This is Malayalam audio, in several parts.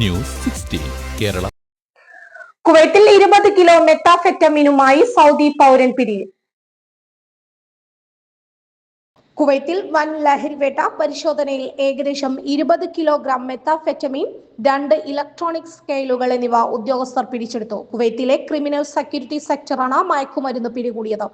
News sixteen Kerala. കുവൈത്തിൽ ഇരുപത് കിലോ മെത്താഫെറ്റമിനുമായി സൗദി പൗരൻ പിടിയിൽ. കുവൈത്തിൽ വൻ ലഹരിവേട്ട പരിശോധനയിൽ ഏകദേശം ഇരുപത് കിലോഗ്രാം മെത്താഫെറ്റമീൻ രണ്ട് ഇലക്ട്രോണിക് സ്കെയിലുകൾ എന്നിവ ഉദ്യോഗസ്ഥർ പിടിച്ചെടുത്തു. കുവൈത്തിലെ ക്രിമിനൽ സെക്യൂരിറ്റി സെക്ടറാണ് മയക്കുമരുന്ന് പിടികൂടിയത്.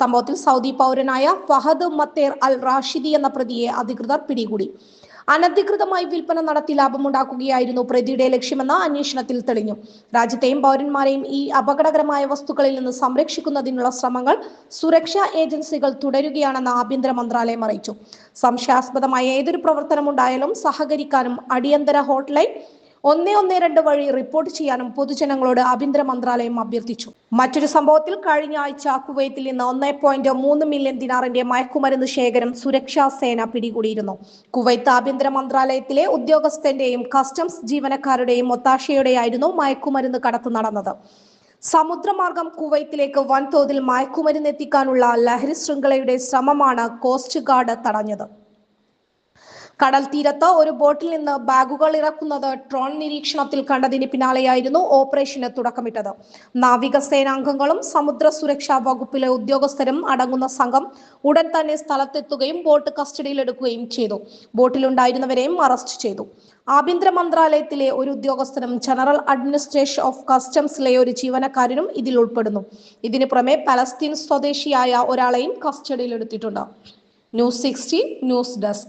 സംഭവത്തിൽ സൗദി പൗരനായ ഫഹദ് മത്തേർ അൽ റാഷിദി എന്ന പ്രതിയെ അധികൃതർ പിടികൂടി. അനധികൃതമായി വിൽപ്പന നടത്തി ലാഭമുണ്ടാക്കുകയായിരുന്നു. പ്രതിയുടെ ലക്ഷ്യമെന്ന് അന്വേഷണത്തിൽ തെളിഞ്ഞു. രാജ്യത്തെയും പൗരന്മാരെയും ഈ അപകടകരമായ വസ്തുക്കളിൽ നിന്ന് സംരക്ഷിക്കുന്നതിനുള്ള ശ്രമങ്ങൾ സുരക്ഷാ ഏജൻസികൾ തുടരുകയാണെന്ന് ആഭ്യന്തര മന്ത്രാലയം അറിയിച്ചു. സംശയാസ്പദമായ ഏതൊരു പ്രവർത്തനമുണ്ടായാലും സഹകരിക്കാനും അടിയന്തര ഹോട്ട്ലൈൻ ഒന്നേ ഒന്നേ രണ്ട് വഴി റിപ്പോർട്ട് ചെയ്യാനും പൊതുജനങ്ങളോട് ആഭ്യന്തര മന്ത്രാലയം അഭ്യർത്ഥിച്ചു. മറ്റൊരു സംഭവത്തിൽ കഴിഞ്ഞ ആഴ്ച കുവൈത്തിൽ നിന്ന് ഒന്നേ പോയിന്റ് മൂന്ന് മില്യൺ ദിനാറിന്റെ മയക്കുമരുന്ന് ശേഖരം സുരക്ഷാ സേന പിടികൂടിയിരുന്നു. കുവൈത്ത് ആഭ്യന്തര മന്ത്രാലയത്തിലെ ഉദ്യോഗസ്ഥന്റെയും കസ്റ്റംസ് ജീവനക്കാരുടെയും ഒത്താശയോടെയായിരുന്നു മയക്കുമരുന്ന് കടത്ത് നടന്നത്. സമുദ്രമാർഗം കുവൈത്തിലേക്ക് വൻതോതിൽ മയക്കുമരുന്ന് എത്തിക്കാനുള്ള ലഹരി ശൃംഖലയുടെ ശ്രമമാണ് കോസ്റ്റ് ഗാർഡ് തടഞ്ഞത്. കടൽ തീരത്ത് ഒരു ബോട്ടിൽ നിന്ന് ബാഗുകൾ ഇറക്കുന്നത് ട്രോൺ നിരീക്ഷണത്തിൽ കണ്ടതിന് പിന്നാലെയായിരുന്നു ഓപ്പറേഷന് തുടക്കമിട്ടത്. നാവികസേനാംഗങ്ങളും സമുദ്ര സുരക്ഷാ വകുപ്പിലെ ഉദ്യോഗസ്ഥരും അടങ്ങുന്ന സംഘം ഉടൻ തന്നെ സ്ഥലത്തെത്തുകയും ബോട്ട് കസ്റ്റഡിയിലെടുക്കുകയും ചെയ്തു. ബോട്ടിലുണ്ടായിരുന്നവരെയും അറസ്റ്റ് ചെയ്തു. ആഭ്യന്തര മന്ത്രാലയത്തിലെ ഒരു ഉദ്യോഗസ്ഥനും ജനറൽ അഡ്മിനിസ്ട്രേഷൻ ഓഫ് കസ്റ്റംസിലെ ഒരു ജീവനക്കാരനും ഇതിൽ ഉൾപ്പെടുന്നു. ഇതിനു പുറമെ പലസ്തീൻ സ്വദേശിയായ ഒരാളെയും കസ്റ്റഡിയിലെടുത്തിട്ടുണ്ട് ന്യൂസ് സിക്സ്റ്റീൻ ന്യൂസ് ഡെസ്ക്.